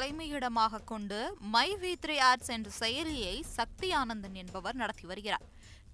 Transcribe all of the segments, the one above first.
தலைமையிடமாக கொண்டு my we three ads என்ற செயலியை சக்தி ஆனந்தன் என்பவர் நடத்தி வருகிறார்.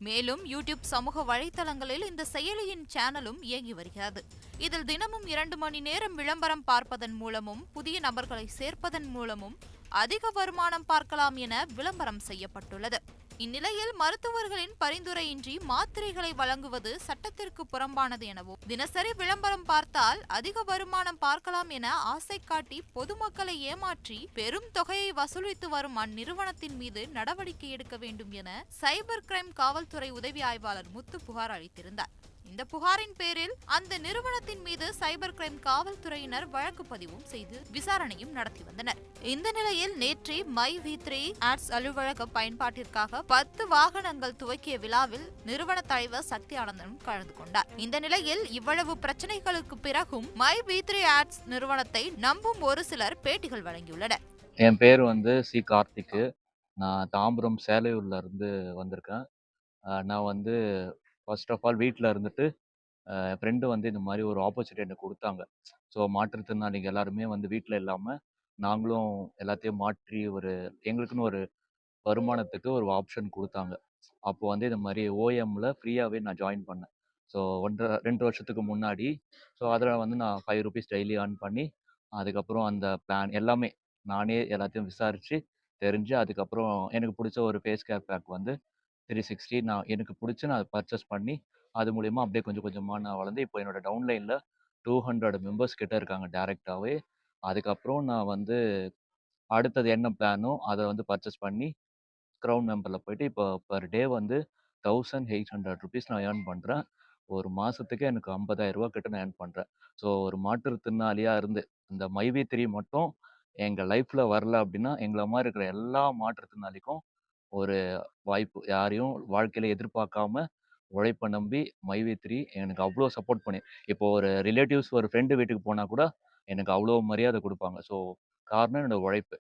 மேலும் யூடியூப் சமூக வலைத்தளங்களில் இந்த செயலியின் சேனலும் இயங்கி வருகிறது. இதில் தினமும் இரண்டு மணி நேரம் விளம்பரம் பார்ப்பதன் மூலமும் புதிய நபர்களை சேர்ப்பதன் மூலமும் அதிக வருமானம் பார்க்கலாம் என விளம்பரம் செய்யப்பட்டுள்ளது. இந்நிலையில் மருத்துவர்களின் பரிந்துரையின்றி மாத்திரைகளை வழங்குவது சட்டத்திற்கு புறம்பானது எனவும் தினசரி விளம்பரம் பார்த்தால் அதிக வருமானம் பார்க்கலாம் என ஆசை காட்டி பொதுமக்களை ஏமாற்றி பெரும் தொகையை வசூலித்து வரும் அந்நிறுவனத்தின் மீது நடவடிக்கை எடுக்க வேண்டும் என சைபர் கிரைம் காவல்துறை உதவி ஆய்வாளர் முத்து புகார் அளித்திருந்தார். இந்த புகாரின் பேரில் அந்த நிறுவனத்தின் மீது சைபர் கிரைம் காவல்துறையினர் வழக்கு பதிவும் செய்து விசாரணையும் நடத்தி வந்தனர். இந்த நிலையில் நேற்று மை வி த்ரீ ஆட்ஸ் அலுவலக பயன்பாட்டிற்காக பத்து வாகனங்கள் துவக்கிய விழாவில் நிறுவன தலைவர் சக்தி ஆனந்தனும் கலந்து கொண்டார். இந்த நிலையில் இவ்வளவு பிரச்சனைகளுக்கு பிறகும் மை வி த்ரீ ஆட்ஸ் நிறுவனத்தை நம்பும் ஒரு சிலர் பேட்டிகள் வழங்கியுள்ளனர். என் பேர் வந்து சி கார்த்திக்கு நான் தாம்பரம் சேலையூர்ல இருந்து வந்திருக்கேன். நான் வந்து ஃபர்ஸ்ட் ஆஃப் ஆல் வீட்டில் இருந்துட்டு என் ஃப்ரெண்டு வந்து இந்த மாதிரி ஒரு ஆப்பர்ச்சுனிட்டி எனக்கு கொடுத்தாங்க. ஸோ மாற்றுத்திறனாளிங்க எல்லாருமே வந்து வீட்டில் இல்லாமல் நாங்களும் எல்லாத்தையும் மாற்றி ஒரு எங்களுக்குன்னு ஒரு வருமானத்துக்கு ஒரு ஆப்ஷன் கொடுத்தாங்க. அப்போது வந்து இந்த மாதிரி ஓஎம்மில் ஃப்ரீயாகவே நான் ஜாயின் பண்ணேன். ஸோ ஒன்றரை ரெண்டு வருஷத்துக்கு முன்னாடி ஸோ அதில் வந்து நான் ஃபைவ் ருபீஸ் டெய்லி ஏர்ன் பண்ணி அதுக்கப்புறம் அந்த பிளான் எல்லாமே நானே எல்லாத்தையும் விசாரித்து தெரிஞ்சு அதுக்கப்புறம் எனக்கு பிடிச்ச ஒரு ஃபேஸ் கேர் பேக் வந்து த்ரீ சிக்ஸ்டி நான் எனக்கு பிடிச்சி நான் பர்ச்சேஸ் பண்ணி அது மூலிமா அப்படியே கொஞ்சம் கொஞ்சமாக நான் வளர்ந்து இப்போ என்னோட டவுன்லைனில் டூ ஹண்ட்ரட் மெம்பர்ஸ் கிட்ட இருக்காங்க டேரெக்டாகவே அதுக்கப்புறம் நான் வந்து அடுத்தது என்ன பிளானோ அதை வந்து பர்ச்சேஸ் பண்ணி க்ரௌன் மெம்பரில் போயிட்டு இப்போ பர் டே வந்து தௌசண்ட் எயிட் ஹண்ட்ரட் ருபீஸ் நான் ஏர்ன் பண்ணுறேன் ஒரு மாதத்துக்கு எனக்கு 50000 கிட்ட நான் ஏர்ன் பண்ணுறேன் ஸோ ஒரு மாற்றுத்திறனாளியாக இருந்து இந்த மைவி த்ரீ மட்டும் எங்கள் லைஃப்பில் வரல அப்படின்னா எங்களை மாதிரி இருக்கிற எல்லா மாற்றுத்திறனாளிக்கும் ஒரு வாய்ப்பு யாரையும் வாழ்க்கையில் எதிர்பார்க்காம உழைப்பை நம்பி மைவி த்ரீ எனக்கு அவ்வளோ சப்போர்ட் பண்ணி இப்போ ஒரு ரிலேட்டிவ்ஸ் ஒரு ஃப்ரெண்டு வீட்டுக்கு போனால் கூட எனக்கு அவ்வளோ மரியாதை கொடுப்பாங்க. ஸோ காரணம் என்னோட உழைப்பு.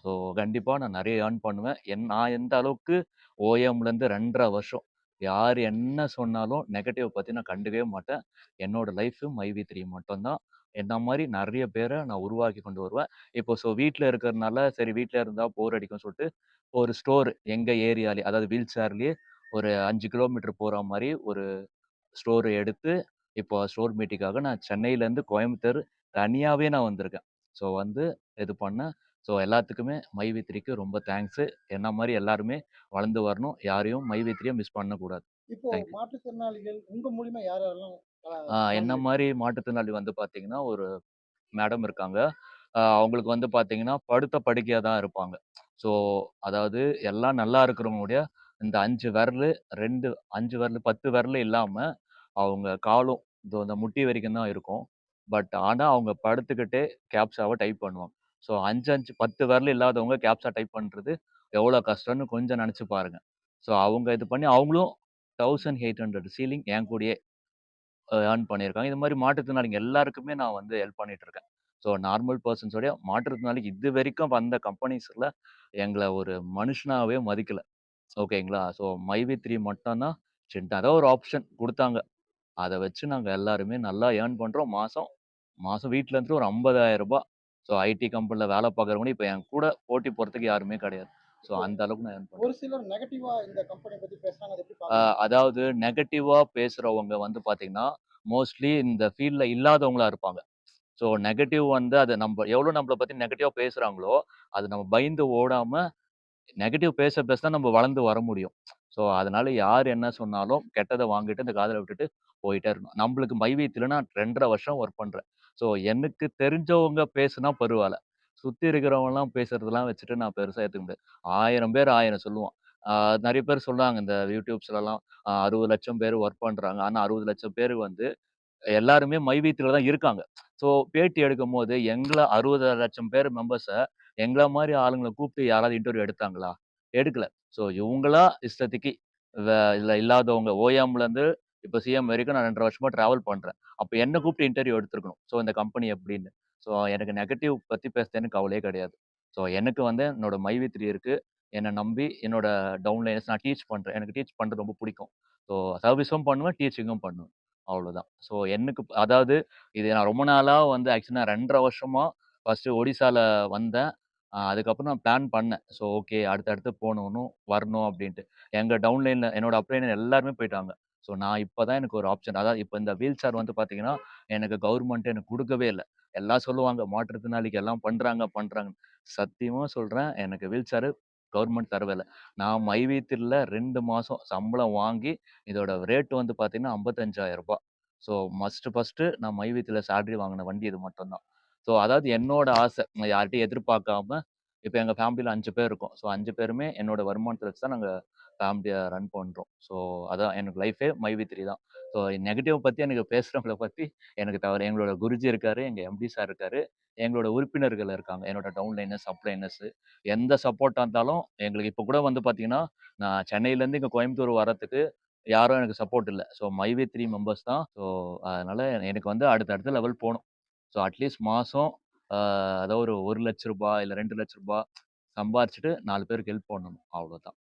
ஸோ கண்டிப்பாக நான் நிறைய ஏர்ன் பண்ணுவேன். என் நான் எந்த அளவுக்கு ஓஎம்லேருந்து ரெண்டரை வருஷம் யார் என்ன சொன்னாலும் நெகட்டிவ் பற்றி நான் கண்டுக்கவே மாட்டேன். என்னோடய லைஃபு மைவி த்ரீ மட்டும்தான். என்ன மாதிரி நிறைய பேரை நான் உருவாக்கி கொண்டு வருவேன். இப்போ ஸோ வீட்டில் இருக்கிறதுனால சரி வீட்டில் இருந்தால் போர் அடிக்கும்னு சொல்லிட்டு ஒரு ஸ்டோர் எங்கள் ஏரியாலே அதாவது வீல் சேர்லேயே ஒரு அஞ்சு கிலோமீட்டர் போகிற மாதிரி ஒரு ஸ்டோர் எடுத்து இப்போ ஸ்டோர் மீட்டிங்காக நான் சென்னையிலேருந்து கோயம்புத்தூர் தனியாகவே நான் வந்திருக்கேன். ஸோ வந்து இது பண்ணேன் ஸோ எல்லாத்துக்குமே மைவி த்ரீக்கு ரொம்ப தேங்க்ஸு. என்ன மாதிரி எல்லாருமே வளர்ந்து வரணும் யாரையும் மைவி த்ரீயை மிஸ் பண்ணக்கூடாது. இப்போ. மாற்றுத்திறனாளிகள் உங்க மூலியமா யார் யாரெல்லாம் என்ன மாதிரி மாற்றுத்திறனாளி வந்து பார்த்தீங்கன்னா ஒரு மேடம் இருக்காங்க. அவங்களுக்கு வந்து பார்த்தீங்கன்னா படுத்த படுக்கையாக தான் இருப்பாங்க. ஸோ அதாவது எல்லாம் நல்லா இருக்கிறவங்களுடைய இந்த அஞ்சு விரல் ரெண்டு அஞ்சு விரல் பத்து விரல் இல்லாமல் அவங்க காலும் இதோ இந்த முட்டி வரைக்கும் தான் இருக்கும். பட் ஆனால் அவங்க படுத்துக்கிட்டே கேப்ஸாவை டைப் பண்ணுவாங்க. ஸோ அஞ்சு அஞ்சு பத்து விரல் இல்லாதவங்க கேப்ஸா டைப் பண்ணுறது எவ்வளோ கஷ்டம்னு கொஞ்சம் நினச்சி பாருங்க. ஸோ அவங்க இது பண்ணி அவங்களும் தௌசண்ட் எயிட் ஹண்ட்ரட் சீலிங் என் கூடயே. ஏர்ன் பண்ணியிருக்காங்க. இது மாதிரி மாற்றுத்திறனாளிங்க எல்லாருக்குமே நான் வந்து ஹெல்ப் பண்ணிட்டு இருக்கேன் ஸோ நார்மல் பர்சன்ஸோடய மாற்றுத்திறனாளிக்கு இது வரைக்கும் வந்த கம்பெனிஸில் எங்களை ஒரு மனுஷனாகவே மதிக்கலை. ஓகேங்களா ஸோ மைவி த்ரீ மட்டும்தான் சின்னதாக ஒரு ஆப்ஷன் கொடுத்தாங்க. அதை வச்சு நாங்கள் எல்லாருமே நல்லா ஏர்ன் பண்ணுறோம் மாதம் மாதம் வீட்டில் இருந்து ஒரு 50000 ரூபாய். ஸோ ஐடி கம்பெனியில் வேலை பார்க்குறவங்க இப்போ என் கூட போட்டி போகிறதுக்கு யாருமே கிடையாது. ஸோ அந்த அளவுக்கு நான் ஒரு சிலர் நெகட்டிவா இந்த கம்பெனி பத்தி பேசுறாங்க அதாவது நெகட்டிவாக பேசுகிறவங்க வந்து பார்த்தீங்கன்னா மோஸ்ட்லி இந்த ஃபீல்டில் இல்லாதவங்களா இருப்பாங்க. ஸோ நெகட்டிவ் வந்து அது நம்ம எவ்வளோ நம்மளை பற்றி நெகட்டிவாக பேசுகிறாங்களோ அது நம்ம பயந்து ஓடாமல் நெகட்டிவ் பேச பேச தான் நம்ம வளர்ந்து வர முடியும். ஸோ அதனால யார் என்ன சொன்னாலும் கெட்டதை வாங்கிட்டு இந்த காதில் விட்டுட்டு போயிட்டே இருக்கணும். நம்மளுக்கு மைவீத்தில் நான் ரெண்டரை வருஷம் ஒர்க் பண்ணுறேன் ஸோ எனக்கு தெரிஞ்சவங்க பேசுனா பரவாயில்ல. சுற்றி இருக்கிறவங்கலாம் பேசுகிறதெல்லாம் வச்சுட்டு நான் பெருசாக ஏற்றுக்க முடியாது. ஆயிரம் பேர் ஆயிரம் சொல்லுவான் நிறைய பேர் சொல்லுவாங்க இந்த யூடியூப்ஸ்லலாம் அறுபது லட்சம் பேர் ஒர்க் பண்ணுறாங்க ஆனால் அறுபது லட்சம் பேர் வந்து எல்லாருமே மைவீத்தில் தான் இருக்காங்க. ஸோ பேட்டி எடுக்கும் போது எங்களை அறுபது லட்சம் பேர் மெம்பர்ஸை எங்களை மாதிரி ஆளுங்களை கூப்பிட்டு யாராவது இன்டர்வியூ எடுத்தாங்களா? எடுக்கல. ஸோ இவங்களா இஷ்டத்துக்கு இதில் இல்லாதவங்க. ஓஎம்லேருந்து இப்போ சிஎம் வரைக்கும் நான் ரெண்டரை வருஷமாக ட்ராவல் பண்ணுறேன் அப்போ என்ன கூப்பிட்டு இன்டர்வியூ எடுத்துருக்கணும்? ஸோ இந்த கம்பெனி எப்படின்னு. ஸோ எனக்கு நெகட்டிவ் பற்றி பேசுறது எனக்கு கவலையே கிடையாது ஸோ எனக்கு வந்து என்னோட மைவி த்ரீ இருக்குது என்னை நம்பி என்னோட டவுன்லைன்ஸ் நான் டீச் பண்ணுறேன் எனக்கு டீச் பண்ணுறது ரொம்ப பிடிக்கும் ஸோ சர்வீஸும் பண்ணுவேன் டீச்சிங்கும் பண்ணுவேன் அவ்வளோதான் ஸோ எனக்கு அதாவது இது நான் ரொம்ப நாளாக வந்து ஆக்சுவலி நான் ரெண்டரை வருஷமாக ஃபர்ஸ்ட்டு ஒடிசாவில் வந்தேன். அதுக்கப்புறம் நான் பிளான் பண்ணேன். ஸோ ஓகே அடுத்தடுத்து போகணுன்னு வரணும் அப்படின்ட்டு. எங்கள் டவுன்லைனில் என்னோட அப்ளைனர் எல்லாருமே போயிட்டாங்க. ஸோ நான் இப்போ தான் எனக்கு ஒரு ஆப்ஷன் அதாவது இப்போ இந்த வீல் சேர் வந்து பார்த்தீங்கன்னா, எனக்கு கவர்மெண்ட் எனக்கு கொடுக்கவே இல்லை எல்லாம் சொல்லுவாங்க மாற்றுத்திறனாளிக்கு எல்லாம் பண்றாங்க, பண்றாங்கன்னு. சத்தியமா சொல்றேன் எனக்கு வீல் சேர் கவர்மெண்ட் தரவில்லை நான் மைவீத்தில் ரெண்டு மாதம் சம்பளம் வாங்கி, இதோட ரேட் வந்து பார்த்தீங்கன்னா ஐம்பத்தஞ்சாயிரம் ரூபாய் ஸோ மஸ்ட் ஃபஸ்ட்டு நான் மைவீத்தில் சேலரி வாங்கின வண்டி இது மட்டும்தான் ஸோ அதாவது என்னோட ஆசை. நான் யார்கிட்டையும் எதிர்பார்க்காம, இப்போ எங்கள் ஃபேமிலியில் அஞ்சு பேர் இருக்கோம். ஸோ அஞ்சு பேருமே என்னோட வருமானத்தில் வச்சு தான் நாங்கள் ஃபேமிலியை ரன் பண்ணுறோம் ஸோ அதான் எனக்கு லைஃபே மைவித்திரி தான். ஸோ நெகட்டிவ் பற்றி எனக்கு பேசுகிறவங்களை பற்றி எனக்கு தவறு எங்களோட குருஜி இருக்காரு, எங்கள் எம்டி சார் இருக்காரு, எங்களோட உறுப்பினர்கள் இருக்காங்க. என்னோட டவுன்லைனர்ஸ், அப்ளைனர்ஸ் எந்த சப்போர்ட்டாக இருந்தாலும் எங்களுக்கு இப்போ கூட வந்து பார்த்தீங்கன்னா, நான் சென்னையிலேருந்து இங்கே கோயம்புத்தூர் வரத்துக்கு யாரும் எனக்கு சப்போர்ட் இல்லை ஸோ மைவி3 மெம்பர்ஸ் தான். ஸோ அதனால் எனக்கு வந்து அடுத்த அடுத்த லெவல் போகணும் ஸோ அட்லீஸ்ட் மாதம் அதாவது ஒரு ஒரு லட்ச ரூபாய் இல்லை ரெண்டு லட்ச ரூபாய் சம்பாரிச்சுட்டு நாலு பேருக்கு ஹெல்ப் பண்ணணும். அவ்வளோதான்.